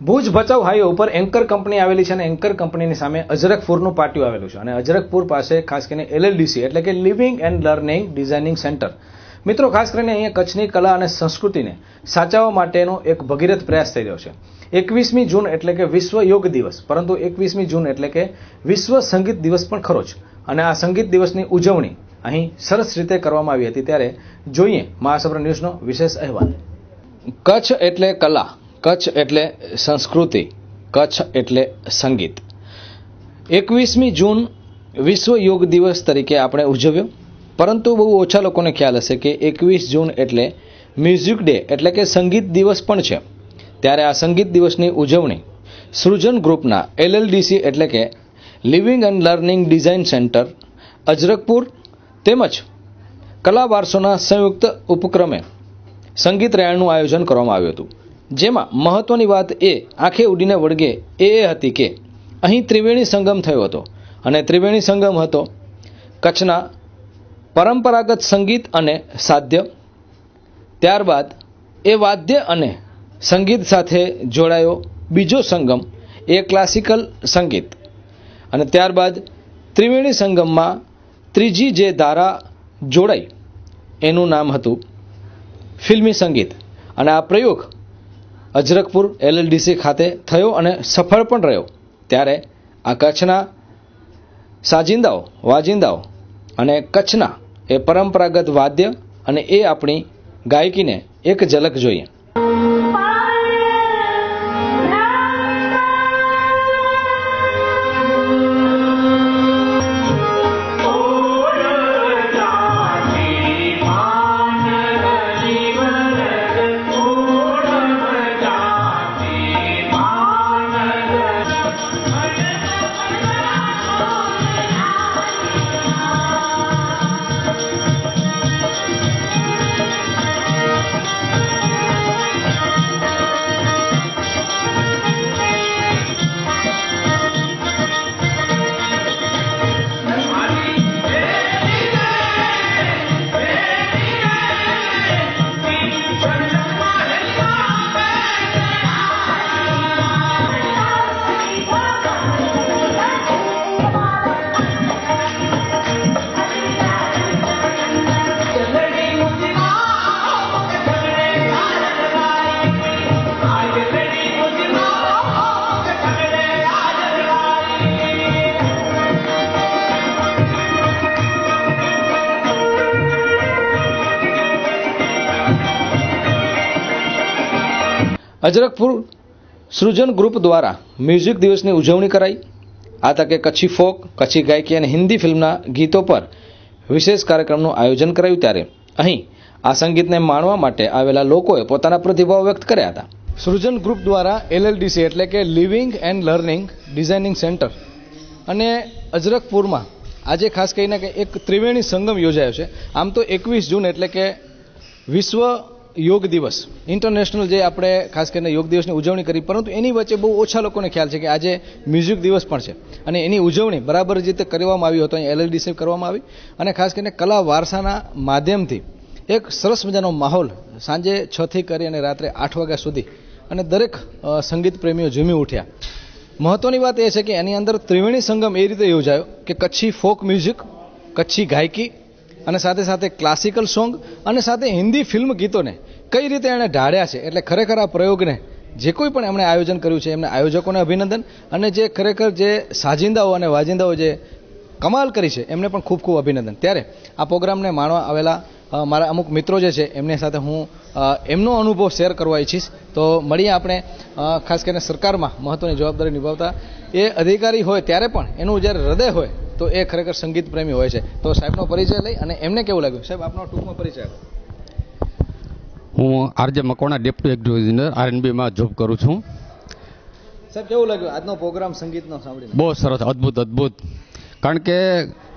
Bhuj Bhachau highway ઉપર anchor company આવેલી છે અને એન્કર કંપનીની સામે અજરકપુરનું પાટિયું આવેલું છે. અને અજરકપુર પાસે ખાસ કરીને એલએલડીસી એટલે કે living and learning designing centre મિત્રો, ખાસ કરીને અહીંયા કચ્છની કલા અને સંસ્કૃતિને સાચવવા માટેનો એક ભગીરથ પ્રયાસ થઈ રહ્યો છે. એકવીસમી જૂન એટલે કે વિશ્વ યોગ દિવસ. પરંતુ એકવીસમી જૂન એટલે કે વિશ્વ સંગીત દિવસ પણ ખરો જ. અને આ સંગીત દિવસની ઉજવણી અહીં સરસ રીતે કરવામાં આવી હતી. ત્યારે જોઈએ મહાસભર ન્યૂઝનો વિશેષ અહેવાલ. કચ્છ એટલે કલા. કચ્છ એટલે સંસ્કૃતિ, કચ્છ એટલે સંગીત. એકવીસમી જૂન વિશ્વ યોગ દિવસ તરીકે આપણે ઉજવ્યો. પરંતુ બહુ ઓછા લોકોને ખ્યાલ હશે કે એકવીસ જૂન એટલે મ્યુઝિક ડે, એટલે કે સંગીત દિવસ પણ છે. ત્યારે આ સંગીત દિવસની ઉજવણી સૃજન ગ્રુપના એલએલડીસી એટલે કે living and learning design centre, Ajrakhpur તેમજ કલા વારસોના સંયુક્ત ઉપક્રમે સંગીત રેણનું આયોજન કરવામાં આવ્યું હતું. જેમાં મહત્વની વાત એ, આંખે ઉડીને વળગે. એ હતી કે, અહીં ત્રિવેણી સંગમ થયો હતો. અને ત્રિવેણી સંગમ હતો કચ્છના પરંપરાગત સંગીત અને સાધ્ય ત્યારબાદ એ વાદ્ય અને સંગીત સાથે જોડાયો બીજો સંગમ, એ ક્લાસિકલ સંગીત. અને ત્યારબાદ ત્રિવેણી સંગમમાં ત્રીજી જે ધારા જોડાઈ, એનું નામ હતું ફિલ્મી સંગીત. અને આ પ્રયોગ અજરકપુર એલએલડીસી ખાતે થયો અને સફળ પણ રહ્યો. ત્યારે આ કચ્છના સાજિંદાઓ, વાજિંદાઓ અને કચ્છના એ પરંપરાગત વાદ્ય અને એ આપણી ગાયકીને એક ઝલક જોઈએ. અજરકપુર સૃજન ગ્રુપ દ્વારા મ્યુઝિક દિવસની ઉજવણી કરાઈ. આ તકે કચ્છી ફોક, કચ્છી ગાયકી અને હિન્દી ફિલ્મના ગીતો પર વિશેષ કાર્યક્રમનું આયોજન કરાયું ત્યારે. અહીં આ સંગીતને માણવા માટે આવેલા લોકોએ પોતાના પ્રતિભાવ વ્યક્ત કર્યા હતા. સૃજન ગ્રુપ દ્વારા એલએલડીસી એટલે કે living and learning designing centre અને અજરકપુરમાં આજે ખાસ કરીને કે એક ત્રિવેણી સંગમ યોજાયો છે. આમ તો એકવીસ જૂન એટલે કે વિશ્વ યોગ દિવસ. ઇન્ટરનેશનલ જે આપણે ખાસ કરીને યોગ દિવસની ઉજવણી કરી, પરંતુ એની વચ્ચે બહુ ઓછા લોકોને ખ્યાલ છે કે આજે મ્યુઝિક દિવસ પણ છે. અને એની ઉજવણી બરાબર રીતે કરવામાં આવી હતો એલએલડીસી કરવામાં આવી. અને ખાસ કરીને કલા વારસાના માધ્યમથી એક સરસ મજાનો માહોલ સાંજે છ થી કરી અને રાત્રે આઠ વાગ્યા સુધી અને દરેક સંગીત પ્રેમીઓ ઝૂમી ઉઠ્યા. મહત્વની વાત એ છે કે એની અંદર ત્રિવેણી સંગમ એ રીતે યોજાયો કે કચ્છી ફોક મ્યુઝિક, કચ્છી ગાયકી અને સાથે સાથે ક્લાસિકલ સોંગ અને સાથે હિન્દી ફિલ્મ ગીતોને કઈ રીતે એણે ઢાળ્યા છે? એટલે ખરેખર આ પ્રયોગને જે કોઈ પણ એમણે આયોજન કર્યું છે, એમના આયોજકોને અભિનંદન. અને જે ખરેખર જે સાજિંદાઓ અને વાજિંદાઓ જે કમાલ કરી છે, એમને પણ ખૂબ ખૂબ અભિનંદન. ત્યારે આ પ્રોગ્રામને માણવા આવેલા મારા અમુક મિત્રો જે છે, એમની સાથે હું એમનો અનુભવ શેર કરવા ઈચ્છીશ. તો મળીએ આપણે ખાસ કરીને સરકારમાં મહત્ત્વની જવાબદારી નિભાવતા. એ અધિકારી હોય ત્યારે પણ એનું જ્યારે હૃદય હોય, તો એ ખરેખર સંગીત પ્રેમી હોય છે. તો સાહેબનો પરિચય લઈ અને એમને કેવું લાગ્યું? સાહેબ, આપનો ટૂંકમાં પરિચય આપો. હું RJ Makwana deputy executive engineer આરએનબીમાં job કરું છું. સાહેબ કેવું લાગ્યું? આજનો પ્રોગ્રામ સંગીતનો સાંભળીને? બહુ સરસ અદ્ભુત અદ્ભુત. કારણ કે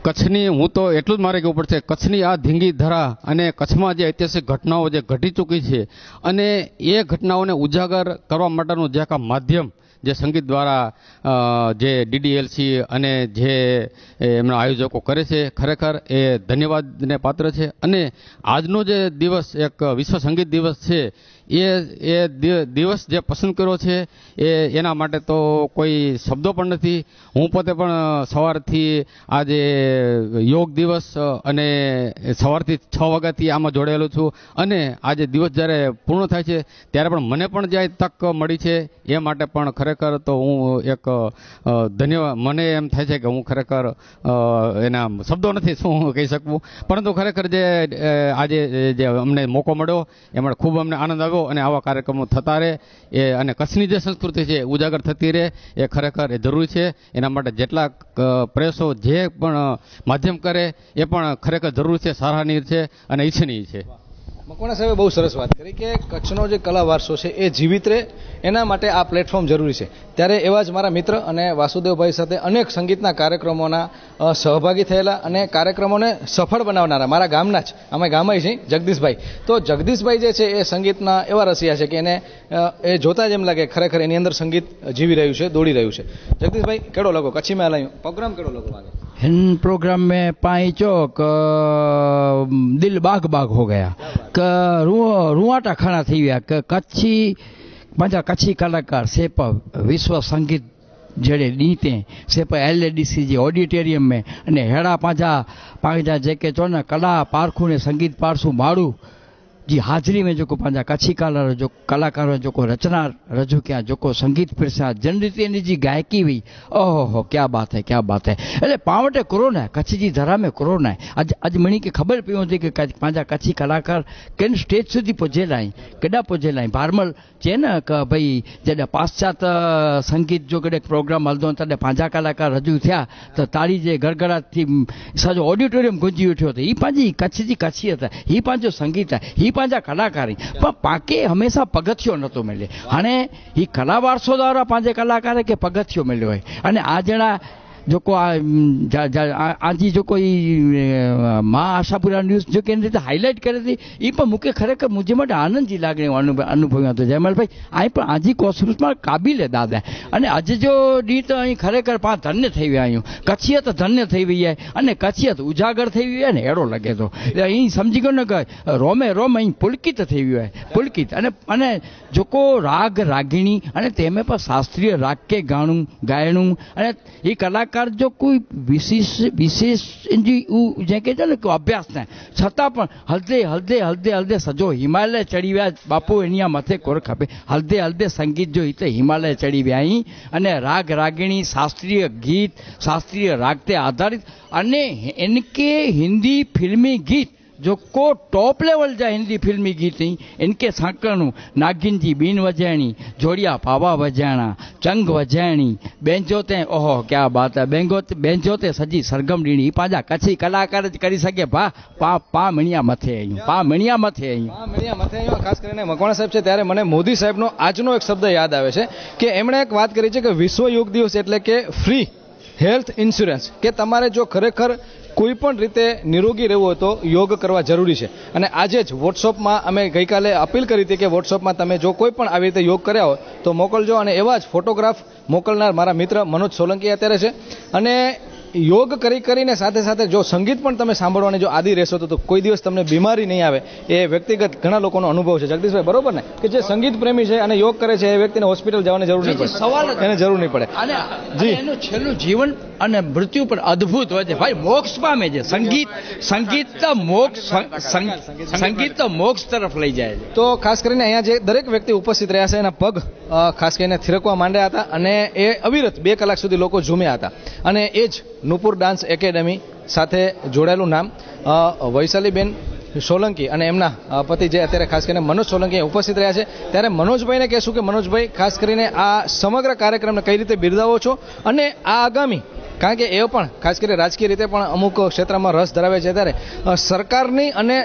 કચ્છની હું તો એટલું જ મારે કહેવું પડશે કચ્છની આ ધીંગી ધરા અને કચ્છમાં જે ઐતિહાસિક ઘટનાઓ જે ઘટી ચૂકી છે અને એ ઘટનાઓને ઉજાગર કરવા માટેનું જે આખા માધ્યમ જે સંગીત દ્વારા જે ડીડીએલસી અને જે એમના આયોજકો કરે છે, ખરેખર એ ધન્યવાદને પાત્ર છે. અને આજનો જે દિવસ, એક વિશ્વ સંગીત દિવસ છે એ એ દિવસ જે પસંદ કર્યો છે, એ, એના માટે તો કોઈ શબ્દો પણ નથી. હું પોતે પણ સવારથી આજે યોગ દિવસ અને સવારથી છ વાગ્યાથી આમાં જોડાયેલો છું. અને આજે દિવસ જ્યારે પૂર્ણ થાય છે, ત્યારે પણ મને પણ જે તક મળી છે, એ માટે પણ ખરેખર તો હું એક ધન્યવાદ મને એમ થાય છે કે હું ખરેખર એના શબ્દો નથી શું હું કહી શકું. પરંતુ ખરેખર જે આજે જે અમને મોકો મળ્યો, એમાં ખૂબ અમને આનંદ આવ્યો. અને આવા કાર્યક્રમો થતા રહે, એ અને કચ્છની જે સંસ્કૃતિ છે ઉજાગર થતી રહે, એ ખરેખર એ જરૂરી છે. એના માટે જેટલા પ્રયાસો જે પણ માધ્યમ કરે, એ પણ ખરેખર જરૂરી છે, સરાહનીય છે અને ઈચ્છનીય છે. મકવાણા સાહેબે બહુ સરસ વાત કરી કે કચ્છનો જે કલા વારસો છે એ જીવિત રહે, એના માટે આ પ્લેટફોર્મ જરૂરી છે. ત્યારે એવા જ મારા મિત્ર અને વાસુદેવભાઈ સાથે અનેક સંગીતના કાર્યક્રમોના સહભાગી થયેલા અને કાર્યક્રમોને સફળ બનાવનારા મારા ગામના જ, અમે ગામય છીએ, જગદીશભાઈ. તો જગદીશભાઈ જે છે એ સંગીતના એવા રસિયા છે કે એને એ જોતા જ એમ લાગે ખરેખર એની અંદર સંગીત જીવી રહ્યું છે, દોડી રહ્યું છે. જગદીશભાઈ, કેળો લગો કચ્છી મેં લાવ્યું પ્રોગ્રામ કેડો લગો લાગે हिन प्रोग्राम में पाई चौक दिल बाग बाग हो गया क रूह रूआटा खड़ा थी विया क कच्छी पंहिंजा कच्छी कलाकार सेप विश्व संगीत जहिड़े ॾींहं ते सेप L A D C J auditorium में अने अहिड़ा पंहिंजा पंहिंजा जेके चवनि न कला पारखू ने संगीत पारसू माण्हू जी, हाज़िरी में जो पंहिंजा कच्छी कलार जो कलाकार जेको रचना रजू कया जो संगीत पिरसा जन रीति जी गायकी हुई। ओहो हो क्या बात है, क्या बात है। अरे पावटे कोरोना है कच्छ की धरा में कोरोना है आहे अॼु अॼु मिणी ख़बर पई हूंदी की कच्छी कलाकार किन स्टेज सुधी पुजल आहिनि, केॾा पुजल आई भारमल चे न की, भई, जॾहिं पाश्चात्य संगीत जो कॾहिं प्रोग्राम हल्द तॾहिं पंहिंजा कलाकार रजू थिया, त ताड़ी जे गड़गड़ाट थी सॼो ऑडिटोरियम गुंजी उठो त हीअ कच्छ की कच्छियत आहे हीअ संगीत है हीअ પાંજા કલાકારી. પણ પાકે હંમેશા પગથિયો નહોતો મળે અને એ કલા વારસો દ્વારા પાંજે કલાકારે કે પગથિયો મળ્યો હોય. અને આ જણા જોકો આજે જોકો એ, મા આશાપુરા ન્યૂઝ જો કે એની રીતે હાઇલાઇટ કરી હતી એ પણ મૂકે ખરેખર મુજબ માટે આનંદજી લાગણી અનુભવ્યો હતો. જયમાલભાઈ અહીં પણ આજી કોસરૂસમાં કાબિલે દાદા. અને આજે જો ડી તો અહીં ખરેખર પા ધન્ય થઈ ગયા અહીં. કચ્છિયત ધન્ય થઈ ગઈ અને કચ્છિયત ઉજાગર થઈ ગઈ ને, એડો લાગે તો. અહીં સમજી ગયો ને કે રોમે રોમ અહીં પુલકિત થઈ ગયું હોય. પુલકિત. અને અને જોકો રાગ રાગીણી અને તેમે પણ શાસ્ત્રીય રાગ કે ગાણું, ગાયણું અને એ કલાક કલાકાર જો કોઈ વિશેષ વિશેષ એની ઉ- જે કે છે ને કે અભ્યાસ થાય છતાં પણ હલદે હલદે હલદે હલદે સજો હિમાલય ચડી વ્યા બાપુ એની આ મથે કોર ખપે હલદે હલદે સંગીત જો હિતે હિમાલય ચડી વ્યા અહીં અને રાગ રાગીણી શાસ્ત્રીય ગીત શાસ્ત્રીય રાગ તે આધારિત અને इनके हिंदी फिल्मी गीत जो को टॉप लेवल जा हिंदी फिल्मी गीत ही इनके साकणू नागिन जी बीन वजाइणी जोड़िया पावा वजाइणा चंग वजाइणी बैंजो ते ओहो क्या बात है बैंगो बैंजो ते सॼी सरगम ॾियणी पंहिंजा कच्छी कलाकार करी सघे पा पा पा मिणिया मथे आहियूं पा मिणिया मथे आहियूं મિયા મથે ખાસ કરીને મકવાણા સાહેબ છે ત્યારે મને મોદી સાહેબનો આજનો એક શબ્દ યાદ આવે છે કે એમણે એક વાત કરી છે કે વિશ્વ યોગ દિવસ એટલે કે ફ્રી હેલ્થ ઇન્સ્યોરન્સ કે તમારે જો ખરેખર કોઈ પણ રીતે નિરોગી રહેવું હોય તો યોગ કરવા જરૂરી છે. અને આજે જ વોટ્સઅપમાં અમે ગઈકાલે અપીલ કરી હતી કે વોટ્સઅપમાં તમે જો કોઈ પણ આવી રીતે યોગ કર્યા હોય તો મોકલજો. અને એવા જ ફોટોગ્રાફ મોકલનાર મારા મિત્ર મનોજ સોલંકી અત્યારે છે. અને યોગ કરી કરીને સાથે સાથે જો સંગીત પણ તમે સાંભળવાની જો આદિ રહેશો તો કોઈ દિવસ તમને બીમારી નહીં આવે એ વ્યક્તિગત ઘણા લોકોનો અનુભવ છે. જગદીશભાઈ બરોબર ને? કે જે સંગીત પ્રેમી છે અને યોગ કરે છે એ વ્યક્તિને હોસ્પિટલ જવાની જરૂર નહીં પડે. સવાલ એને જરૂર નહીં પડે. અને જી. એનું છેલ્લું જીવન અને મૃત્યુ પણ અદ્ભુત હોય છે. ભાઈ મોક્ષ પામે છે. સંગીત સંગીત તો મોક્ષ સંગીત તો મોક્ષ તરફ લઈ જાય છે. તો ખાસ કરીને અહીંયા જે દરેક વ્યક્તિ ઉપસ્થિત રહ્યા છે એના પગ ખાસ કરીને થિરકવા માંડ્યા હતા અને એ અવિરત બે કલાક સુધી લોકો ઝૂમ્યા હતા. અને એ જ નુપુર ડાન્સ એકેડમી સાથે જોડાયેલું નામ વૈશાલીબેન સોલંકી અને એમના પતિ જે અત્યારે ખાસ કરીને મનોજ સોલંકી ઉપસ્થિત રહ્યા છે. ત્યારે મનોજભાઈને કહેશું કે મનોજભાઈ, ખાસ કરીને આ સમગ્ર કાર્યક્રમને કઈ રીતે બિરદાવો છો? અને આ આગામી, કારણ કે એ પણ ખાસ કરીને રાજકીય રીતે પણ અમુક ક્ષેત્રમાં રસ ધરાવે છે ત્યારે સરકારની અને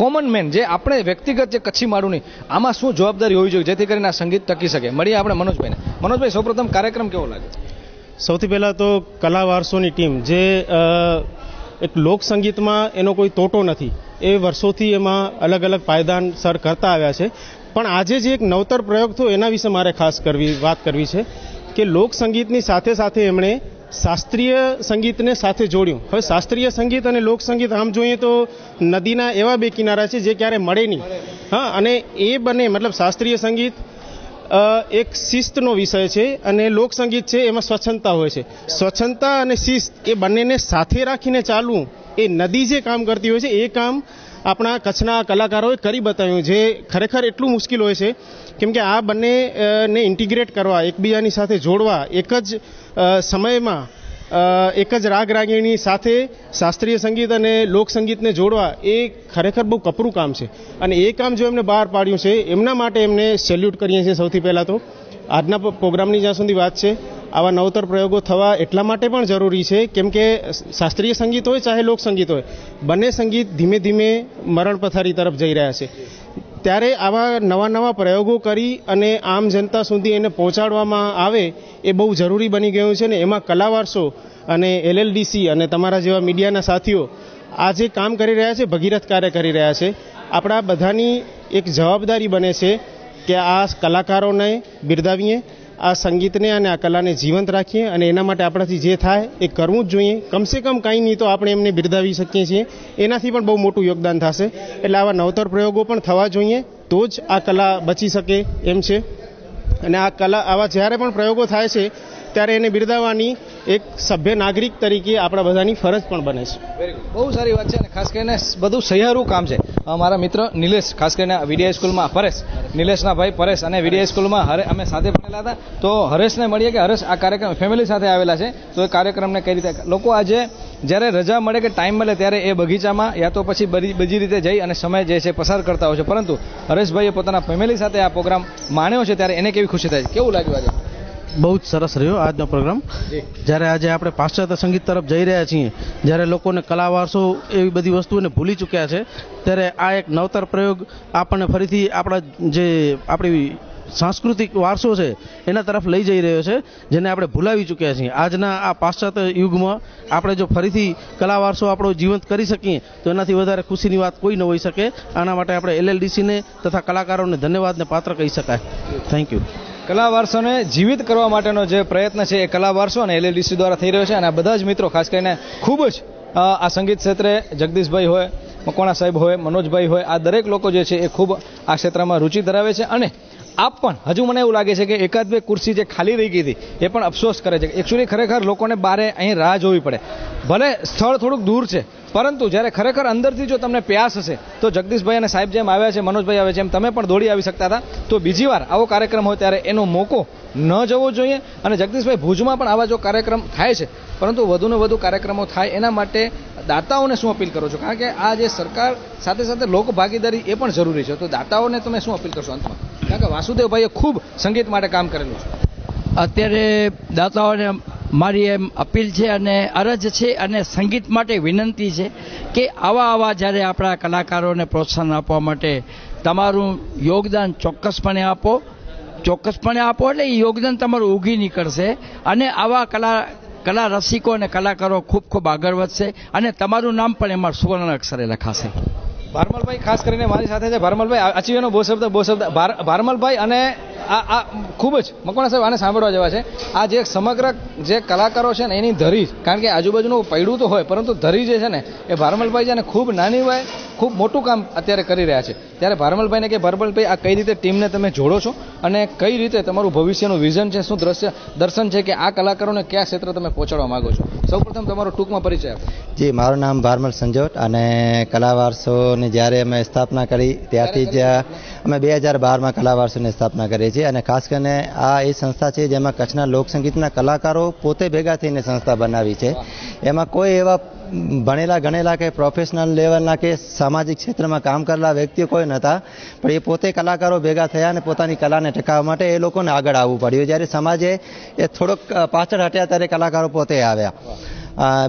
કોમન મેન જે આપણે વ્યક્તિગત જે કચ્છી માળુની આમાં શું જવાબદારી હોવી જોઈએ જેથી કરીને આ સંગીત ટકી શકે? મળીએ આપણે મનોજભાઈને. મનોજભાઈ, સૌપ્રથમ કાર્યક્રમ કેવો લાગે સૌથી પહેલાં તો કલા વારસોની ટીમ, જે એક લોક સંગીતમાં એનો કોઈ તોટો નથી. એ વર્ષોથી એમાં અલગ અલગ પાયદાન સર કરતા આવ્યા છે. પણ આજે જે એક નવતર પ્રયોગ થયો, એના વિશે મારે ખાસ કરવી, વાત કરવી છે કે લોક સંગીતની સાથે સાથે એમણે શાસ્ત્રીય સંગીતને સાથે જોડ્યું. હવે શાસ્ત્રીય સંગીત અને લોક સંગીત આમ જોઈએ તો નદીના એવા બે કિનારા છે જે ક્યારે મળે નહીં. હા, અને એ બંને, મતલબ શાસ્ત્રીય સંગીત એક શિસ્તનો વિષય છે અને લોક સંગીત છે, એમાં સ્વચ્છતા હોય છે. સ્વચ્છતા અને શિસ્ત એ બંનેને સાથે રાખીને ચાલવું એ નદી જે કામ કરતી હોય છે, એ કામ આપણા કચ્છના કલાકારોએ કરી બતાવ્યું જે ખરેખર એટલું મુશ્કેલ હોય છે કેમ કે આ બંનેને ઇન્ટિગ્રેટ કરવા, એકબીજાની સાથે જોડવા, એક જ સમયમાં એક જ રાગ રાગીણી સાથે શાસ્ત્રીય સંગીત અને લોક સંગીતને જોડવા એ ખરેખર બહુ કપરું કામ છે. અને એ કામ જો એમને બહાર પાડ્યું છે, એમના માટે એમને સેલ્યુટ કરીએ છીએ સૌથી પહેલાં તો. આજના પ્રોગ્રામની જ્યાં સુધી વાત છે, આવા નવતર પ્રયોગો થવા એટલા માટે પણ જરૂરી છે, કેમ કે શાસ્ત્રીય સંગીત હોય ચાહે લોક સંગીત હોય, બંને સંગીત ધીમે ધીમે મરણ પથારી તરફ જઈ રહ્યા છે. ત્યારે આવા નવા નવા પ્રયોગો કરી અને આમ જનતા સુધી એને પહોંચાડવામાં આવે એ બહુ જરૂરી બની ગયું છે ને એમાં કલાવારસો અને એલએલડીસી અને તમારા જેવા મીડિયાના સાથીઓ આ જે કામ કરી રહ્યા છે, ભગીરથ કાર્ય કરી રહ્યા છે. આપણા બધાની એક જવાબદારી બને છે કે આ કલાકારોને બિરદાવીએ આ સંગીતને અને આ કલાને જીવંત રાખીએ અને એના માટે આપણાથી જે થાય એ કરવું જ જોઈએ. કમસે કમ કાંઈ નહીં તો આપણે એમને બિરદાવી શકીએ છીએ. એનાથી પણ બહુ મોટું યોગદાન થશે. એટલે આવા નવતર પ્રયોગો પણ થવા જોઈએ તો જ આ કલા બચી શકે એમ છે. અને આ કલા આવા જ્યારે પણ પ્રયોગો થાય છે, ત્યારે એને બિરદાવવાની એક સભ્ય નાગરિક તરીકે આપણા બધાની ફરજ પણ બને છે. બહુ સારી વાત છે અને ખાસ કરીને બધું સહિયારું કામ છે. મારા મિત્ર નિલેશ, ખાસ કરીને વીડીઆઈ સ્કૂલમાં પરેશ, નિલેશના ભાઈ પરેશ અને વીડીઆઈ સ્કૂલમાં હરે, અમે સાથે ભણેલા હતા. તો હરેશને મળીએ કે હરેશ આ કાર્યક્રમ ફેમિલી સાથે આવેલા છે. તો એ કાર્યક્રમને કઈ રીતે, લોકો આજે જ્યારે રજા મળે કે ટાઈમ મળે ત્યારે એ બગીચામાં યા તો પછી બીજી રીતે જઈ અને સમય જે છે પસાર કરતા હોય છે. પરંતુ હરેશભાઈએ પોતાના ફેમિલી સાથે આ પ્રોગ્રામ માણ્યો છે ત્યારે એને કેવી ખુશી થાય છે? કેવું લાગ્યું આજે? બહુ જ સરસ રહ્યો આજનો પ્રોગ્રામ. જ્યારે આજે આપણે પાશ્ચાત્ય સંગીત તરફ જઈ રહ્યા છીએ જ્યારે લોકોને કલા વારસો એવી બધી વસ્તુઓને ભૂલી ચૂક્યા છે ત્યારે આ એક નવતર પ્રયોગ આપણને ફરીથી આપણા જે આપણી સાંસ્કૃતિક વારસો છે એના તરફ લઈ જઈ રહ્યો છે જેને આપણે ભૂલાવી ચૂક્યા છીએ. આજના આ પાશ્ચાત્ય યુગમાં આપણે જો ફરીથી કલા વારસો આપણો જીવંત કરી શકીએ તો એનાથી વધારે ખુશીની વાત કોઈ ન હોઈ શકે. આના માટે આપણે એલએલડીસીને તથા કલાકારોને ધન્યવાદને પાત્ર કહી શકાય. થેન્ક યુ કલા વારસોને જીવિત કરવા માટેનો જે પ્રયત્ન છે એ કલા વારસો અને એલએલડીસી દ્વારા થઈ રહ્યો છે અને આ બધા જ મિત્રો ખાસ કરીને ખૂબ જ. આ સંગીત ક્ષેત્રે જગદીશભાઈ હોય મકવાણા સાહેબ હોય મનોજભાઈ હોય આ દરેક લોકો જે છે એ ખૂબ આ ક્ષેત્રમાં રુચિ ધરાવે છે અને આપ પણ હજુ મને એવું લાગે છે કે એકાદ બે ખુરશી જે ખાલી રહી ગઈ હતી એ પણ અફસોસ કરે છે. એકચ્યુઅલી ખરેખર લોકોને બારે અહીં રાહ જોવી પડે. ભલે સ્થળ થોડુંક દૂર છે પરંતુ જ્યારે ખરેખર અંદરથી જો તમને પ્યાસ હશે, તો જગદીશભાઈ અને સાહેબ જેમ આવ્યા છે, મનોજભાઈ આવે છે એમ તમે પણ દોડી આવી શકતા હતા. તો બીજી વાર આવો કાર્યક્રમ હોય ત્યારે એનો મોકો ન જવો જોઈએ અને જગદીશભાઈ ભુજમાં પણ આવા જો કાર્યક્રમ થાય છે, પરંતુ વધુને વધુ કાર્યક્રમો થાય એના માટે દાતાઓને શું અપીલ કરો છો? કારણ કે આ જે સરકાર સાથે સાથે લોક ભાગીદારી એ પણ જરૂરી છે. તો દાતાઓને તમે શું અપીલ કરશો અંતમાં? કારણ કે વાસુદેવભાઈએ ખૂબ સંગીત માટે કામ કરેલું છે. અત્યારે દાતાઓને મારી એમ અપીલ છે અને અરજ છે અને સંગીત માટે વિનંતી છે કે આવા આવા જ્યારે આપણા કલાકારોને પ્રોત્સાહન આપવા માટે તમારું યોગદાન ચોક્કસપણે આપો ચોક્કસપણે આપો એટલે એ યોગદાન તમારું ઉગી નીકળશે અને આવા કલા કલા રસિકો અને કલાકારો ખૂબ ખૂબ આગળ વધશે અને તમારું નામ પણ એમાં સુવર્ણ અક્ષરે લખાશે. ભારમલભાઈ ખાસ કરીને મારી સાથે છે. ભારમલભાઈ અચીવેનો બહુ શબ્દ બહુ શબ્દ. ભારમલભાઈ અને આ આ ખૂબ જ મકવાણા સાહેબ આને સાંભળવા જેવા છે. આ જે સમગ્ર જે કલાકારો છે ને, એની ધરી કારણ કે આજુબાજુનું પૈડું તો હોય, પરંતુ ધરી જે છે ને, એ ભારમલભાઈ છે ને ખૂબ નાની હોય ખૂબ મોટું કામ અત્યારે કરી રહ્યા છે. ત્યારે ભારમલભાઈને કે, ભારમલભાઈ, આ કઈ રીતે ટીમને તમે જોડો છો? અને કઈ રીતે તમારું ભવિષ્યનું વિઝન છે? શું દ્રશ્ય દર્શન છે કે આ કલાકારોને કયા ક્ષેત્ર તમે પહોંચાડવા માંગો છો? સૌપ્રથમ તમારો ટૂંકમાં પરિચય જી, મારું નામ ભારમલ સંજોટ અને કલા વારસોની જ્યારે અમે સ્થાપના કરી, ત્યારથી જ અમે બે હજાર બારમાં કલા વારસોની સ્થાપના કરીએ છીએ અને ખાસ કરીને આ એ સંસ્થા છે જેમાં કચ્છના લોકસંગીતના કલાકારો પોતે ભેગા થઈને સંસ્થા બનાવી છે. એમાં કોઈ એવા ભણેલા, ગણેલા કે પ્રોફેશનલ લેવલના કે સામાજિક ક્ષેત્રમાં કામ કરેલા વ્યક્તિઓ કોઈ નહોતા, પણ એ પોતે કલાકારો ભેગા થયા અને પોતાની કલાને ટકાવવા માટે એ લોકોને આગળ આવવું પડ્યું. જ્યારે સમાજે એ થોડોક પાછળ હટ્યા ત્યારે કલાકારો પોતે આવ્યા.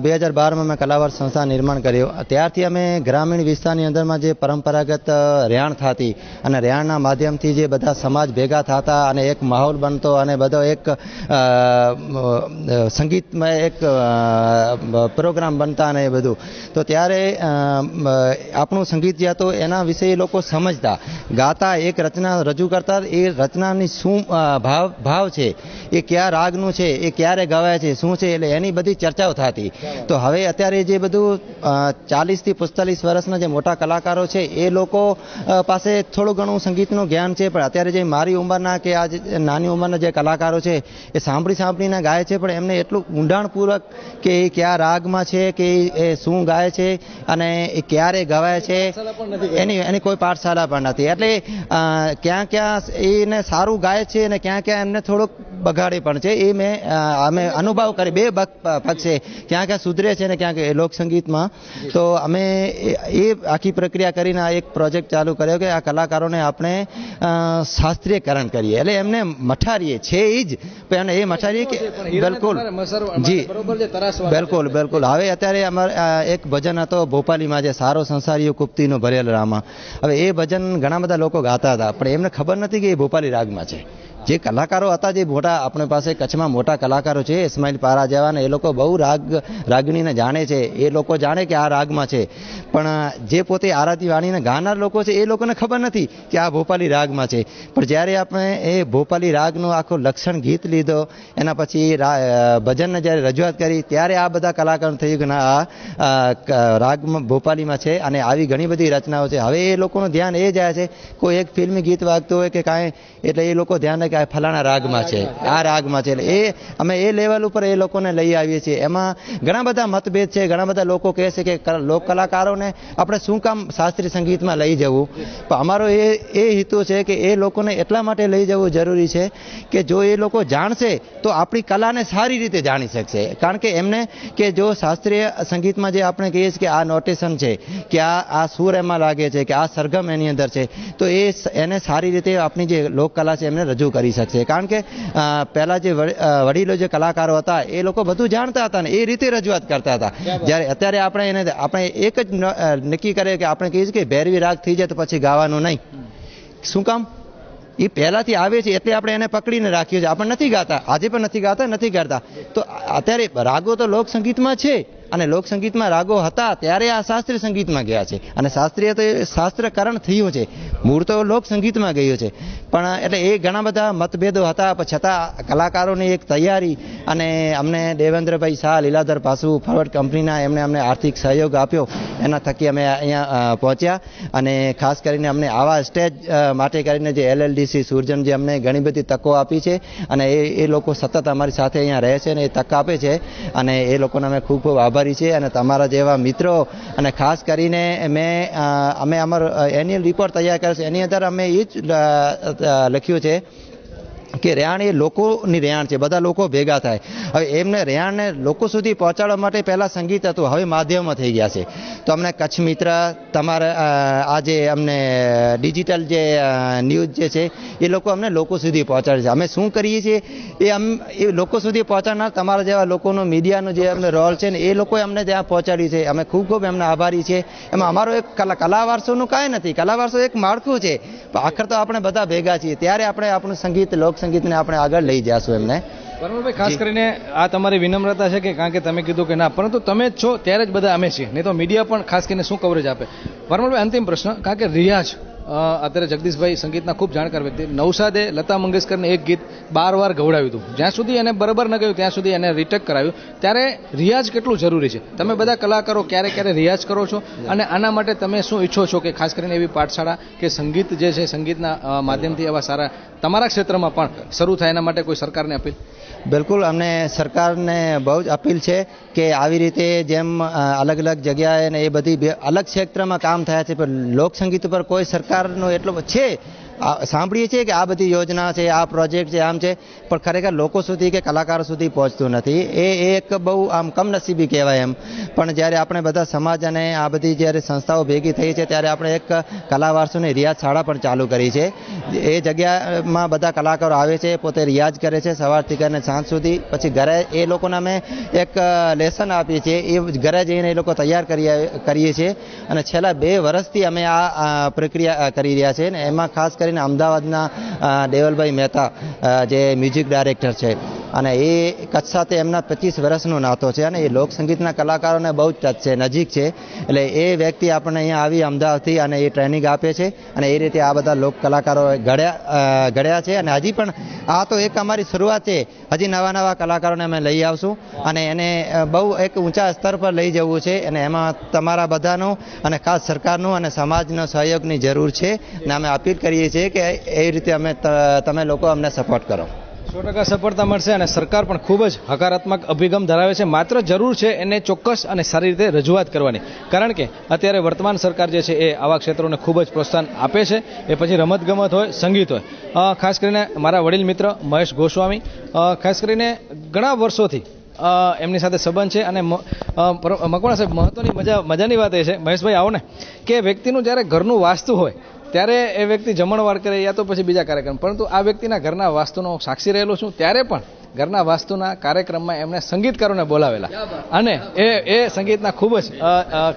બે હજાર બારમાં મેં કલાવર સંસ્થા નિર્માણ કર્યું. ત્યારથી અમે ગ્રામીણ વિસ્તારની અંદરમાં જે પરંપરાગત રેહાણ થતી અને રેહાણના માધ્યમથી જે બધા સમાજ ભેગા થતા અને એક માહોલ બનતો અને બધો એક સંગીતમય એક પ્રોગ્રામ બનતા અને એ બધું. તો ત્યારે આપણું સંગીત જે હતું એના વિશે એ લોકો સમજતા. ગાતા, એક રચના રજૂ કરતા. એ રચનાની શું ભાવ ભાવ છે? એ કયા રાગનું છે? એ ક્યારે ગવાય છે? શું છે? એટલે એની બધી ચર્ચાઓ થતી. તો હવે અત્યારે જે બધું ચાલીસથી પિસ્તાલીસ વર્ષના જે મોટા કલાકારો છે એ લોકો પાસે થોડું ઘણું સંગીતનું જ્ઞાન છે પણ અત્યારે જે મારી ઉંમરના કે આ નાની ઉંમરના જે કલાકારો છે એ સાંભળી સાંભળીને ગાય છે પણ એમને એટલું ઊંડાણપૂર્વક કે એ કયા રાગમાં છે કે એ શું ગાય છે અને એ ક્યારે ગવાય છે એની એની કોઈ પાઠશાળા પણ નથી. એટલે ક્યાં ક્યાં એને સારું ગાય છે અને ક્યાં ક્યાં એમને થોડુંક બગાડે પણ છે એ મેં અમે અનુભવ કરી બે છે ક્યાં ક્યાં સુધરે છે ને ક્યાં એ લોકસંગીતમાં. તો અમે એ આખી પ્રક્રિયા કરીને આ એક પ્રોજેક્ટ ચાલુ કર્યો કે આ કલાકારોને આપણે શાસ્ત્રીયકરણ કરીએ. એટલે એમને મઠારીએ છે એ જ. પણ એમને એ મઠારીએ કે બિલકુલ. જી. બિલકુલ બિલકુલ. હવે અત્યારે અમારે એક ભજન હતો ભોપાલીમાં જે સારો સંસારીઓ કુપ્તીનો ભરેલ રામા. હવે એ ભજન ઘણા બધા લોકો ગાતા હતા પણ એમને ખબર નથી કે એ ભોપાલી રાગમાં છે. જે કલાકારો હતા, જે મોટા, આપણી પાસે કચ્છમાં મોટા કલાકારો છે, ઇસ્માઇલ પારા જેવા ને એ લોકો બહુ રાગ, રાગણીને જાણે છે. એ લોકો જાણે કે આ રાગમાં છે. પણ, જે પોતે આરાતી વાણીને ગાનાર લોકો છે, એ લોકોને ખબર નથી કે આ ભોપાલી રાગમાં છે. પણ જ્યારે આપણે એ ભોપાલી રાગનો આખો લક્ષણ ગીત લીધો, એના પછી ભજનને જ્યારે રજૂઆત કરી, ત્યારે આ બધા કલાકારો થયું કે ના, આ રાગમાં ભોપાલીમાં છે અને આવી ઘણી બધી રચનાઓ છે. હવે એ લોકોનું ધ્યાન એ જાય છે, કોઈ એક ફિલ્મી ગીત વાગતું હોય કે કાંઈ, એટલે એ લોકો ધ્યાન કે આ ફલાણા રાગમાં છે. આ રાગમાં છે. એટલે એ અમે એ લેવલ ઉપર એ લોકોને લઈ આવીએ છીએ. એમાં ઘણા બધા મતભેદ છે. ઘણા બધા લોકો કહે છે કે લોક કલાકારોને આપણે શું કામ શાસ્ત્રીય સંગીતમાં લઈ જવું? પણ અમારો એ એ હેતુ છે કે એ લોકોને એટલા માટે લઈ જવું જરૂરી છે કે જો એ લોકો જાણશે તો આપણી કલાને સારી રીતે જાણી શકશે. કારણ કે એમને કે જો શાસ્ત્રીય સંગીતમાં જે આપણે કહીએ છીએ કે આ નોટેશન છે કે આ આ સૂર એમાં લાગે છે કે આ સરગમ એની અંદર છે તો એ એને સારી રીતે આપણી જે લોક કલા છે એમને રજૂ કરી શકશે. કારણ કે પહેલાં જે વડીલો જે કલાકારો હતા એ લોકો બધું જાણતા હતા ને એ રીતે રજૂઆત કરતા હતા. જ્યારે અત્યારે આપણે એને આપણે એક જ નક્કી કરીએ કે આપણે કહીએ છીએ કે ભૈરવી રાગ થઈ જાય તો પછી ગાવાનું નહીં. શું કામ? એ પહેલાંથી આવે છે એટલે આપણે એને પકડીને રાખ્યું છે આપણે નથી ગાતા. આજે પણ નથી ગાતા નથી કરતા તો અત્યારે રાગો તો લોક સંગીતમાં છે. અને લોક સંગીતમાં રાગો હતા ત્યારે આ શાસ્ત્રીય સંગીતમાં ગયા છે. અને શાસ્ત્રીય તો શાસ્ત્રકરણ થયું છે. મૂળ તો લોક સંગીતમાં ગયું છે. પણ એટલે એ ઘણા બધા મતભેદો હતા. પણ છતાં કલાકારોની એક તૈયારી અને અમને દેવેન્દ્રભાઈ શાહ, લીલાધર પાસુ ફોરવર્ડ કંપનીના એમણે અમને આર્થિક સહયોગ આપ્યો. એના થકી અમે અહીંયા પહોંચ્યા. અને ખાસ કરીને અમને આવા સ્ટેજ માટે કરીને જે એલએલડીસી સુરજન જે અમને ઘણી બધી તકો આપી છે. અને એ એ લોકો સતત અમારી સાથે અહીંયા રહે છે અને એ તક આપે છે. અને એ લોકોને અમે ખૂબ ખૂબ આભારી છે અને તમારા જેવા મિત્રો અને ખાસ કરીને મેં અમે અમારો એન્યુઅલ રિપોર્ટ તૈયાર કર્યો છે. એની અંદર અમે એ જ લખ્યું છે કે રહેણ એ લોકોની રહેણ છે, બધા લોકો ભેગા થાય. હવે એમને રહેણને લોકો સુધી પહોંચાડવા માટે પહેલાં સંગીત હતું, હવે માધ્યમો થઈ ગયા છે. તો અમને કચ્છ મિત્ર, તમારા આજે અમને ડિજિટલ જે ન્યૂઝ જે છે, એ લોકો અમને લોકો સુધી પહોંચાડે છે. અમે શું કરીએ છીએ? એ અમ, એ લોકો સુધી પહોંચાડનાર તમારા જેવા લોકોનો મીડિયાનો જે અમને રોલ છે ને, એ લોકોએ અમને ત્યાં પહોંચાડ્યું છે. અમે ખૂબ ખૂબ એમને આભારી છે એમાં અમારો એક કલા, કલાવારસોનું કાંઈ નથી. કલાવારસો એક માળખું છે. આખર તો આપણે બધા ભેગા છીએ. ત્યારે આપણે આપણું સંગીત લોક સંગીતને આપણે આગળ લઈ જઈશું એમને. પરમલભાઈ ખાસ કરીને આ તમારી વિનમ્રતા છે કે કારણ કે તમે કીધું કે ના પરંતુ તમે જ છો ત્યારે જ બધા અમે છીએ. નહીં તો મીડિયા પણ ખાસ કરીને શું કવરેજ આપે? પરમલભાઈ અંતિમ પ્રશ્ન કારણ કે રિયાઝ અત્યારે જગદીશભાઈ સંગીતના ખૂબ જાણકાર વ્યક્તિ. નવસાદે લતા મંગેશકરને એક ગીત બાર વાર ગવડાવ્યું હતું. જ્યાં સુધી એને બરાબર ન ગયું ત્યાં સુધી એને રિટેક કરાવ્યું. ત્યારે રિયાઝ કેટલું જરૂરી છે? તમે બધા કલાકારો ક્યારે ક્યારે રિયાઝ કરો છો? અને આના માટે તમે શું ઈચ્છો છો કે ખાસ કરીને એવી પાઠશાળા કે સંગીત જે છે સંગીતના માધ્યમથી એવા સારા તમારા ક્ષેત્રમાં પણ શરૂ થાય એના માટે કોઈ સરકારને અપીલ? બિલકુલ, અમને સરકારને બહુ જ અપીલ છે કે આવી રીતે જેમ અલગ અલગ જગ્યાએ ને એ બધી અલગ ક્ષેત્રમાં કામ થયા છે, પણ લોકસંગીત ઉપર કોઈ સરકારનો એટલો છે સાંભળીએ છીએ કે આ બધી યોજના છે, આ પ્રોજેક્ટ છે, આમ છે, પણ ખરેખર લોકો સુધી કે કલાકારો સુધી પહોંચતું નથી. એ એક બહુ આમ કમનસીબી કહેવાય એમ. પણ જ્યારે આપણે બધા સમાજ અને આ બધી જ્યારે સંસ્થાઓ ભેગી થઈ છે, ત્યારે આપણે એક કલા વારસોની રિયાઝ શાળા પણ ચાલુ કરી છે. એ જગ્યામાં બધા કલાકારો આવે છે, પોતે રિયાઝ કરે છે, સવારથી કરીને સાંજ સુધી. પછી ઘરે એ લોકોને અમે એક લેસન આપીએ છીએ. એ ઘરે જઈને એ લોકો તૈયાર કરીએ કરીએ છીએ. અને છેલ્લા બે વર્ષથી અમે આ પ્રક્રિયા કરી રહ્યા છીએ ને એમાં ખાસ કરીને અમદાવાદના દેવલભાઈ મહેતા જે મ્યુઝિક ડાયરેક્ટર છે. અને એ કચ્છ સાથે એમના પચીસ વર્ષનો નાતો છે અને એ લોકસંગીતના કલાકારોને બહુ જ ટચ છે, નજીક છે. એટલે એ વ્યક્તિ આપણને અહીંયા આવી અમદાવાદથી અને એ ટ્રેનિંગ આપે છે અને એ રીતે આ બધા લોક કલાકારો ઘડ્યા ઘડ્યા છે અને હજી પણ આ તો એક અમારી શરૂઆત છે. હજી નવા નવા કલાકારોને અમે લઈ આવશું અને એને બહુ એક ઊંચા સ્તર પર લઈ જવું છે અને એમાં તમારા બધાનું અને ખાસ સરકારનું અને સમાજનો સહયોગની જરૂર છે. અને અમે અપીલ કરીએ છીએ કે એ રીતે અમે તમે લોકો અમને સપોર્ટ કરો. સો ટકા સફળતા મળશે અને સરકાર પણ ખૂબ જ હકારાત્મક અભિગમ ધરાવે છે. માત્ર જરૂર છે એને ચોક્કસ અને સારી રીતે રજૂઆત કરવાની. કારણ કે અત્યારે વર્તમાન સરકાર જે છે એ આવા ક્ષેત્રોને ખૂબ જ પ્રોત્સાહન આપે છે. એ પછી રમતગમત હોય, સંગીત હોય. ખાસ કરીને મારા વડીલ મિત્ર મહેશ ગોસ્વામી ખાસ કરીને ઘણા વર્ષોથી એમની સાથે સંબંધ છે અને મકવાણા સાહેબ, મહત્વની મજા, મજાની વાત એ છે. મહેશભાઈ, આવો ને. કે વ્યક્તિનું જ્યારે ઘરનું વાસ્તુ હોય ત્યારે એ વ્યક્તિ જમણવાર કરે યા તો પછી બીજા કાર્યક્રમ. પરંતુ આ વ્યક્તિના ઘરના વાસ્તુનો સાક્ષી રહેલો છું. ત્યારે પણ ઘરના વાસ્તુના કાર્યક્રમમાં એમણે સંગીતકારોને બોલાવેલા. અને એ એ સંગીતના ખૂબ જ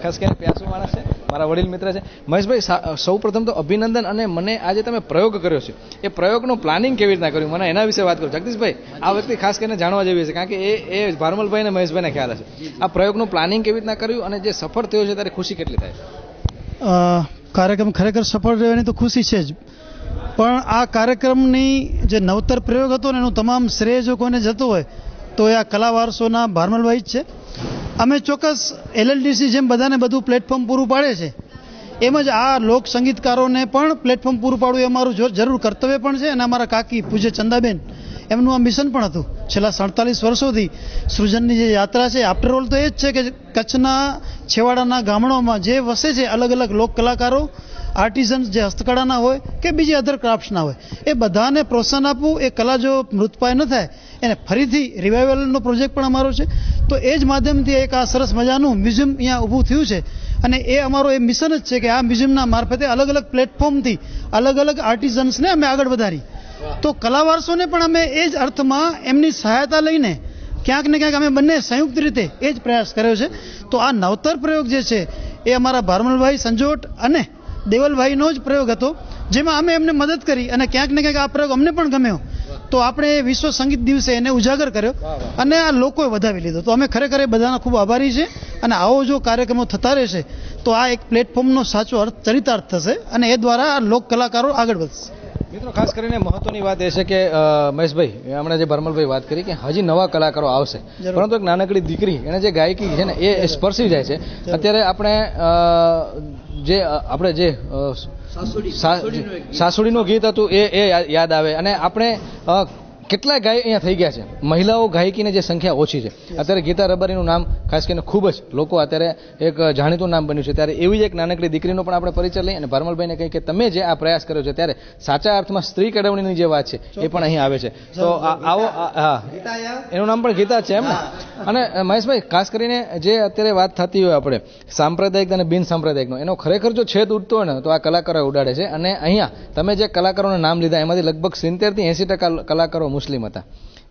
ખાસ કરીને પ્યાસુ માણસ છે મારા વડીલ મિત્ર છે. મહેશભાઈ સા- પ્રથમ તો અભિનંદન અને મને આજે તમે પ્રયોગ કર્યો છે. એ પ્રયોગનું પ્લાનિંગ કેવી રીતના કર્યું? મને એના વિશે વાત કરું. જગદીશભાઈ આ વ્યક્તિ ખાસ કરીને જાણવા જેવી છે કારણ કે એ એ ભારમલભાઈ અને મહેશભાઈને ખ્યાલ હશે. આ પ્રયોગનું પ્લાનિંગ કેવી રીતના કર્યું અને જે સફળ થયો છે ત્યારે ખુશી કેટલી થાય? કાર્યક્રમ ખરેખર સફળ રહેવાની તો ખુશી છે જ. પણ આ કાર્યક્રમની જે નવતર પ્રયોગ હતો ને એનું તમામ શ્રેય જો કોઈને જતો હોય, તો એ આ કલા વારસોના ભારમલભાઈ જ છે. અમે ચોક્કસ એલએલડીસી જેમ બધાને બધું પ્લેટફોર્મ પૂરું પાડે છે, એમ જ આ લોક સંગીતકારોને પણ પ્લેટફોર્મ પૂરું પાડવું એ અમારું જરૂર કર્તવ્ય પણ છે અને અમારા કાકી પૂજ્ય ચંદાબેન, એમનું આ મિશન પણ હતું. છેલ્લા સડતાલીસ વર્ષોથી સૃજનની જે યાત્રા છે આફ્ટર ઓલ તો એ જ છે કે કચ્છના, છેવાડાના ગામડાઓમાં જે વસે છે અલગ અલગ લોક કલાકારો આર્ટિઝન્સ જે હસ્તકળાના હોય કે બીજી અધર ક્રાફ્ટ્સના હોય, એ બધાને પ્રોત્સાહન આપવું, એ કલા જો મૃતપાય ન થાય, એને ફરીથી રિવાઇવલનો પ્રોજેક્ટ પણ અમારો છે. તો એ જ માધ્યમથી એક આ સરસ મજાનું મ્યુઝિયમ અહીંયા ઊભું થયું છે. અને એ અમારો એ મિશન જ છે કે આ મ્યુઝિયમના મારફતે અલગ અલગ પ્લેટફોર્મથી અલગ અલગ આર્ટિઝન્સને અમે આગળ વધારી. તો કલા વારસોને પણ અમે એ જ અર્થમાં એમની સહાયતા લઈને ક્યાંક ને ક્યાંક અમે બંને સંયુક્ત રીતે એ જ પ્રયાસ કર્યો છે. તો આ નવતર પ્રયોગ જે છે, એ અમારા ભારમલભાઈ સંજોટ અને દેવલભાઈનો જ પ્રયોગ હતો, જેમાં અમે એમને મદદ કરી અને ક્યાંક ને ક્યાંક આ પ્રયોગ અમને પણ ગમ્યો. તો આપણે વિશ્વ સંગીત દિવસે એને ઉજાગર કર્યો અને આ લોકોએ વધાવી લીધો. તો અમે ખરેખર એ બધાના ખૂબ આભારી છે અને આવો જો કાર્યક્રમો થતા રહેશે, તો આ એક પ્લેટફોર્મનો સાચો અર્થ, ચરિતાર્થ થશે અને એ દ્વારા આ લોક કલાકારો આગળ વધશે. મિત્રો ખાસ કરીને મહત્વની વાત એ છે કે મહેશભાઈ હમણાં જે ભરમલભાઈ વાત કરી કે હજી નવા કલાકારો આવશે. પરંતુ એક નાનકડી દીકરી એને જે ગાયકી છે ને એ સ્પર્શી જાય છે. અત્યારે આપણે જે આપણે જે સાસુડીનું ગીત. હતું એ એ યાદ આવે. અને આપણે અ, કેટલાય ગાય અહીંયા થઈ ગયા છે? મહિલાઓ ગાયકીની જે સંખ્યા ઓછી છે. અત્યારે ગીતા રબારીનું નામ ખાસ કરીને ખૂબ જ લોકો અત્યારે એક જાણીતું નામ બન્યું છે. ત્યારે એવી જ એક નાનકડી દીકરીનો પણ આપણે પરિચય લઈએ અને ભારમલભાઈને કહી કે તમે જે આ પ્રયાસ કર્યો છે ત્યારે સાચા અર્થમાં સ્ત્રી કેળવણીની જે વાત છે એ પણ અહીં આવે છે. તો આવો હા. એનું નામ પણ ગીતા છે એમ ને? અને મહેશભાઈ ખાસ કરીને જે અત્યારે વાત થતી હોય આપણે સાંપ્રદાયિક અને બિન સાંપ્રદાયિકનો એનો ખરેખર જો છેદ ઉડતો હોય ને તો આ કલાકારો ઉડાડે છે. અને અહીંયા તમે જે કલાકારોના નામ લીધા એમાંથી લગભગ સિત્તેરથી થી એસી ટકા કલાકારો મુસ્લિમ હતા.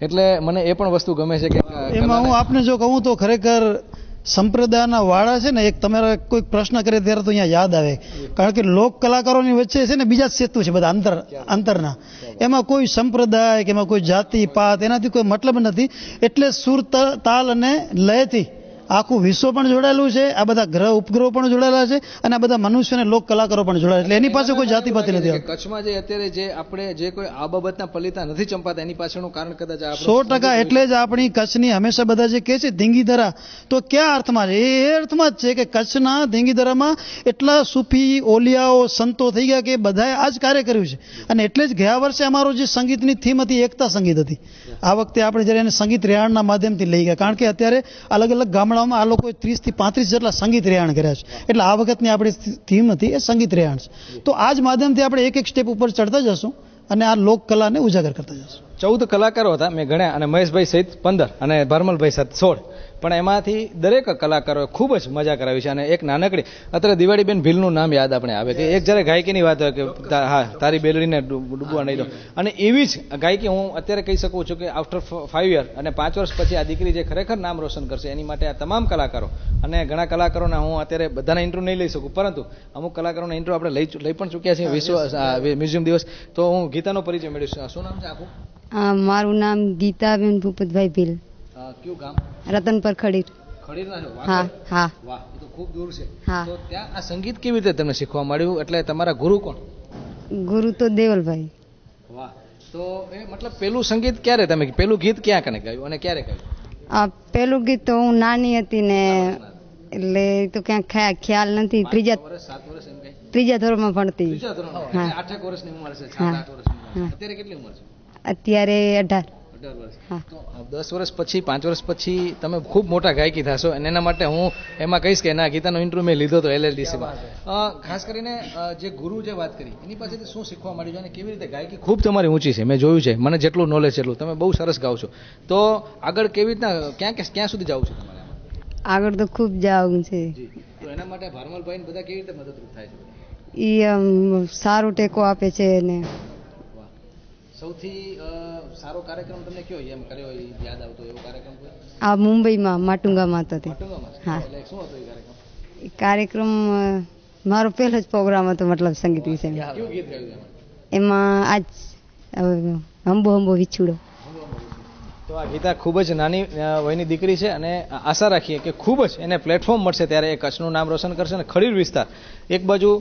એટલે મને એ પણ વસ્તુ ગમે છે કે એમાં હું આપને જો કહું તો ખરેખર સંપ્રદાયના વાળા છે ને એક તમારે કોઈ પ્રશ્ન કરે ત્યારે તો અહીંયા યાદ આવે. કારણ કે લોક કલાકારોની વચ્ચે છે ને બીજા જ સેતુ છે બધા અંતર અંતરના. એમાં કોઈ સંપ્રદાય કે એમાં કોઈ જાતિ પાત એનાથી કોઈ મતલબ નથી. એટલે સુર તાલ અને લયથી આખું વિશ્વ પણ જોડાયેલું છે આ બધા ગ્રહ ઉપગ્રહો પણ જોડાયેલા છે અને આ બધા મનુષ્ય અને લોક કલાકારો પણ જોડાયેલા એટલે એની પાસે કોઈ જાતિ પાતિ નથી કચ્છમાં જે અત્યારે જે આપણે જે કોઈ આ બાબતના પલિતા નથી ચંપાતા એની પાછળનું કારણ કદાચ સો ટકા એટલે જ આપણી કચ્છની હંમેશા બધા જે કહે છે ધીંગીધરા તો કયા અર્થમાં છે? એ એ અર્થમાં જ છે કે કચ્છના ધીંગીધરામાં એટલા સૂફી ઓલિયાઓ સંતો થઈ ગયા કે બધાએ આ જ કાર્ય કર્યું છે. અને એટલે જ ગયા વર્ષે અમારો જે સંગીતની થીમ હતી એકતા સંગીત હતી. આ વખતે આપણે જ્યારે એને સંગીત રેહાણના માધ્યમથી લઈ ગયા. કારણ કે અત્યારે અલગ અલગ ગામડાઓમાં આ લોકોએ ત્રીસથી પાંત્રીસ જેટલા સંગીત રેહાણ કર્યા છે. એટલે આ વખતની આપણી થીમ હતી એ સંગીત રેહાણ છે. તો આ જ માધ્યમથી આપણે એક એક સ્ટેપ ઉપર ચડતા જશું અને આ લોક કલાને ઉજાગર કરતા જશું. ચૌદ કલાકારો હતા, મેં ગણ્યા, અને મહેશભાઈ સહિત પંદર અને ભારમલભાઈ સહિત સોળ. પણ એમાંથી દરેક કલાકારોએ ખૂબ જ મજા કરાવી છે અને એક નાનકડી, અત્યારે દિવાળીબેન ભીલનું નામ યાદ આપણે આવે કે એક જ્યારે ગાયકીની વાત હોય કે હા, તારી બેલડીને ડૂબવા નહીં દો. અને એવી જ ગાયકી હું અત્યારે કહી શકું છું કે આફ્ટર ફાઇવ યર અને પાંચ વર્ષ પછી આ દીકરી જે ખરેખર નામ રોશન કરશે, એની માટે આ તમામ કલાકારો, અને ઘણા કલાકારોના હું અત્યારે બધાના ઇન્ટ્રો નહીં લઈ શકું, પરંતુ અમુક કલાકારોના ઇન્ટ્રો આપણે લઈ લઈ પણ ચૂક્યા છીએ, વિશ્વ મ્યુઝિયમ દિવસ. તો હું ગીતાનો પરિચય મેળવીશ. શું નામ છે આખું? મારું નામ ગીતાબેન ભૂપતભાઈ ભીલ. કયું ગામ? રતનપર ખડીર. હા હા. વાહ એ તો ખૂબ દૂર છે. હા. તો ત્યાં આ સંગીત કેવી રીતે તમને શીખવા મળ્યું? એટલે તમારા ગુરુ કોણ? ગુરુ તો દેવલભાઈ. વાહ. તો એ મતલબ પેલું સંગીત ક્યારે તમે પેલું ગીત ક્યાં કને ગાયું અને ક્યારે ગાયું? આ પેલું ગીત તો હું નાની હતી ને એટલે તો ક્યાંક ખ્યા- ખ્યાલ નથી. ત્રીજા ત્રીજા ધોરણમાં ભણતી. ત્રીજા ધોરણમાં. આઠેક વર્ષની ઉંમર છે સાત આઠ વર્ષની અત્યારે કેટલી ઉંમર છે? અત્યારે અઢાર. દસ વર્ષ પછી પાંચ વર્ષ પછી તમે ખૂબ મોટા ગાયકી થશો અને એના માટે હું એમાં કહીશ કે ના ગીતાનો ઇન્ટરવ્યુ મેં લીધો હતો એલએલડીસીમાં ખાસ કરીને જે ગુરુ જે વાત કરી એની પાસેથી શું શીખવા મળ્યું છે અને કેવી રીતે ગાયકી ખૂબ તમારી ઊંચી છે? મેં જોયું છે. મને જેટલું નોલેજ એટલું. તમે બહુ સરસ ગાઓ છો. તો આગળ કેવી રીતના ક્યાં ક્યાં સુધી જવું છે તમારે આગળ તો ખૂબ જવું છે. તો એના માટે ભારમલભાઈ બધા કેવી રીતે મદદરૂપ થાય છે? એ સારો ટેકો આપે છે ને વાહ સૌથી સારો કાર્યક્રમ તમને કયો એમ કર્યો? યાદ આવતો એવો કાર્યક્રમ આ મુંબઈમાં માટુંગામાં હતો તે. હા. શું હતો એ કાર્યક્રમ કાર્યક્રમ મારો પહેલો જ પ્રોગ્રામ હતો મતલબ સંગીત વિશે એમાં? આજ હંબો હંબો વિછુડો. તો આ ગીતા ખૂબ જ નાની વયની દીકરી છે અને આશા રાખીએ કે ખૂબ જ એને પ્લેટફોર્મ મળશે ત્યારે એ કચ્છનું નામ રોશન કરશે અને ખડીર વિસ્તાર. એક બાજુ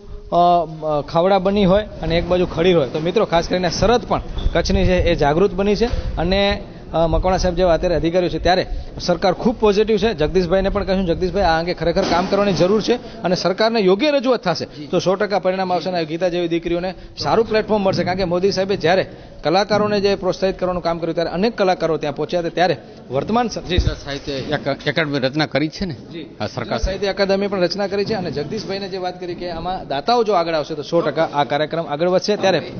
ખાવડા બની હોય અને એક બાજુ ખડીર હોય. તો મિત્રો, ખાસ કરીને સરહદ પણ કચ્છની છે, એ જાગૃત બની છે અને મકવાણા સાહેબ જેવા અત્યારે અધિકારીઓ છે ત્યારે સરકાર ખૂબ પોઝિટિવ છે. જગદીશભાઈને પણ કહ્યું, જગદીશભાઈ, આ અંગે ખરેખર કામ કરવાની જરૂર છે અને સરકારને યોગ્ય રજૂઆત થશે. તો સો ટકા પરિણામ આવશે અને ગીતા જેવી દીકરીઓને સારું પ્લેટફોર્મ મળશે. કારણ કે મોદી સાહેબે જ્યારે કલાકારોને જે પ્રોત્સાહિત કરવાનું કામ કર્યું ત્યારે અનેક કલાકારો ત્યાં પહોંચ્યા હતા. ત્યારે વર્તમાન સાહિત્ય એક- એકેડમી રચના કરી છે ને? આ સરકાર. સાહિત્ય અકાદમી પણ રચના કરી છે અને જગદીશભાઈને જે વાત કરી કે આમાં દાતાઓ જો આગળ આવશે તો સો ટકા આ કાર્યક્રમ આગળ વધશે ત્યારે.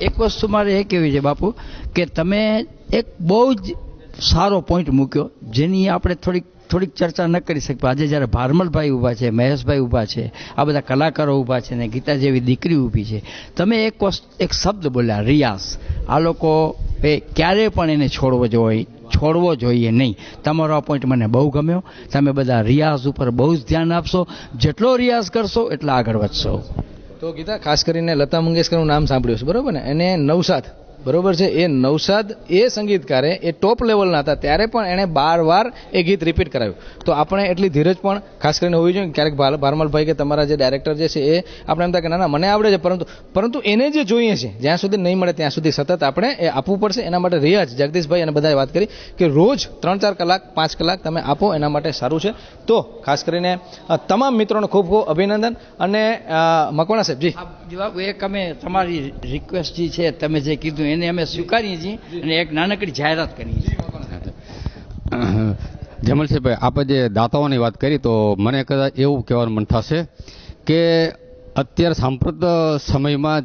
એક વસ્તુ મારે એ કહેવી છે બાપુ કે તમે એક બહુ જ સારો પોઈન્ટ મૂક્યો જેની આપણે થોડીક થોડીક ચર્ચા ન કરી શકીએ. આજે જ્યારે ભારમલભાઈ ઊભા છે, મહેશભાઈ ઊભા છે, આ બધા કલાકારો ઊભા છે ને ગીતા જેવી દીકરી ઊભી છે, તમે એક એક શબ્દ બોલ્યા, રિયાઝ. આ લોકો એ ક્યારે પણ એને છોડવો જોઈએ છોડવો જોઈએ નહીં. તમારો આ પોઈન્ટ મને બહુ ગમ્યો. તમે બધા રિયાઝ ઉપર બહુ જ ધ્યાન આપશો. જેટલો રિયાઝ કરશો, એટલા આગળ વધશો. તો ગીતા, ખાસ કરીને લતા મંગેશકરનું નામ સાંભળ્યું છે બરોબર ને? એને નવસાદ બરોબર છે? એ નવસાદ એ સંગીતકારે, એ ટોપ લેવલના હતા. ત્યારે પણ એણે બાર વાર એ ગીત રિપીટ કરાવ્યું. તો આપણે એટલી ધીરજ પણ ખાસ કરીને હોવી જોઈએ ક્યારેક ભાર- ભારમલભાઈ કે તમારા જે ડાયરેક્ટર જે છે એ આપણે એમ થાય કે ના ના, મને આવડે છે, પરંતુ પરંતુ એને જે જોઈએ છે, જ્યાં સુધી નહીં મળે ત્યાં સુધી સતત આપણે એ આપવું પડશે. એના માટે રિયાઝ, જગદીશભાઈ અને બધાએ વાત કરી કે રોજ ત્રણ ચાર કલાક, પાંચ કલાક તમે આપો, એના માટે સારું છે. તો ખાસ કરીને તમામ મિત્રોને ખૂબ ખૂબ અભિનંદન અને મકવાણા સાહેબ, જી. જવાબ એક અમે, તમારી રિક્વેસ્ટ જે છે, તમે જે કીધું એને અમે સ્વીકારીએ છીએ અને એક નાનકડી જાહેરાત કરીએ છીએ. જમલસિંહભાઈ, આપણે જે દાતાઓની વાત કરી તો મને કદાચ એવું કહેવાનું મન થશે કે અત્યારે સાંપ્રત સમયમાં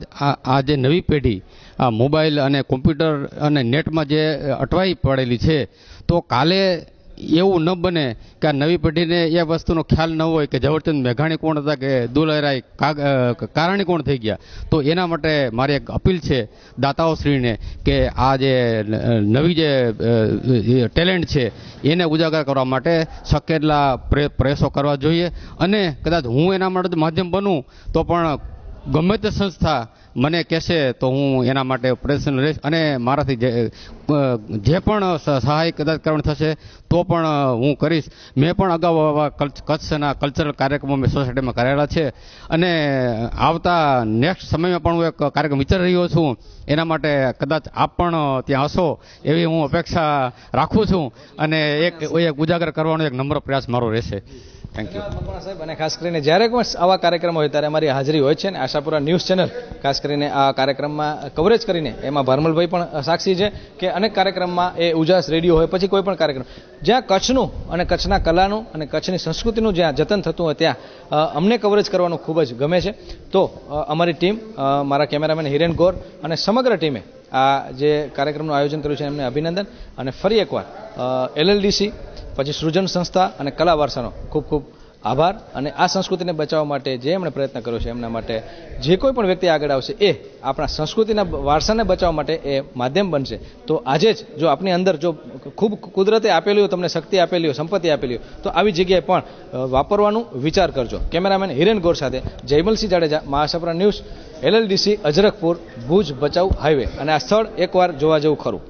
આ જે નવી પેઢી, આ મોબાઈલ અને કોમ્પ્યુટર અને નેટમાં જે અટવાઈ પડેલી છે, તો કાલે એવું ન બને કે આ નવી પેઢીને એ વસ્તુનો ખ્યાલ ન હોય કે ઝવરચંદ મેઘાણી કોણ હતા કે દુલરાય કારણી કોણ થઈ ગયા. તો એના માટે મારી એક અપીલ છે દાતાઓશ્રીને કે આ જે નવી જે ટેલેન્ટ છે એને ઉજાગર કરવા માટે શક્ય એટલા પ્રય- પ્રયાસો કરવા જોઈએ. અને કદાચ હું એના માટે માધ્યમ બનું તો પણ ગમે તે સંસ્થા મને કહેશે તો હું એના માટે પ્રયત્ન રહીશ અને મારાથી જે પણ સહાય કદાચ કરવાની થશે, તો પણ હું કરીશ. મેં પણ અગાઉ આવા કચ્છના કલ્ચરલ કાર્યક્રમો મેં સોસાયટીમાં કરેલા છે અને આવતા નેક્સ્ટ સમયમાં પણ હું એક કાર્યક્રમ વિચારી રહ્યો છું. એના માટે કદાચ આપ પણ ત્યાં હશો એવી હું અપેક્ષા રાખું છું અને એક ઉજાગર કરવાનો એક નમ્ર પ્રયાસ મારો રહેશે. થેન્ક યુ સાહેબ અને ખાસ કરીને જ્યારે પણ આવા કાર્યક્રમ હોય, ત્યારે અમારી હાજરી હોય છે અને આશાપુરા ન્યૂઝ ચેનલ, ખાસ કરીને આ કાર્યક્રમમાં કવરેજ કરીને, એમાં ભારમલભાઈ પણ સાક્ષી છે કે અનેક કાર્યક્રમમાં એ ઉજાસ રેડિયો હોય, પછી કોઈ પણ કાર્યક્રમ. જ્યાં કચ્છનું અને કચ્છના કલાનું અને કચ્છની સંસ્કૃતિનું જ્યાં જતન થતું હોય, ત્યાં અમને કવરેજ કરવાનું ખૂબ જ ગમે છે. તો અમારી ટીમ મારા કેમેરામેન હિરેન ગોર અને સમગ્ર ટીમે આ જે કાર્યક્રમનું આયોજન કર્યું છે એમને અભિનંદન. અને ફરી એકવાર એલએલડીસી પછી સૃજન સંસ્થા અને કલા વારસાનો ખૂબ ખૂબ આભાર. અને આ સંસ્કૃતિને બચાવવા માટે જે એમણે પ્રયત્ન કર્યો છે, એમના માટે જે કોઈ પણ વ્યક્તિ આગળ આવશે, એ આપણા સંસ્કૃતિના વારસાને બચાવવા માટે એ માધ્યમ બનશે. તો આજે જ જો આપની અંદર જો ખૂબ કુદરતે આપેલી હોય, તમને શક્તિ આપેલી હોય, સંપત્તિ આપેલી હોય, તો આવી જગ્યાએ પણ વાપરવાનું વિચાર કરજો. કેમેરામેન હિરેન ગોર સાથે Jaymalsinh Jadeja મહાસપરા news, LLDC Ajrakhpur Bhuj Bhachau highway. અને આ સ્થળ એકવાર જોવા જેવું ખરું.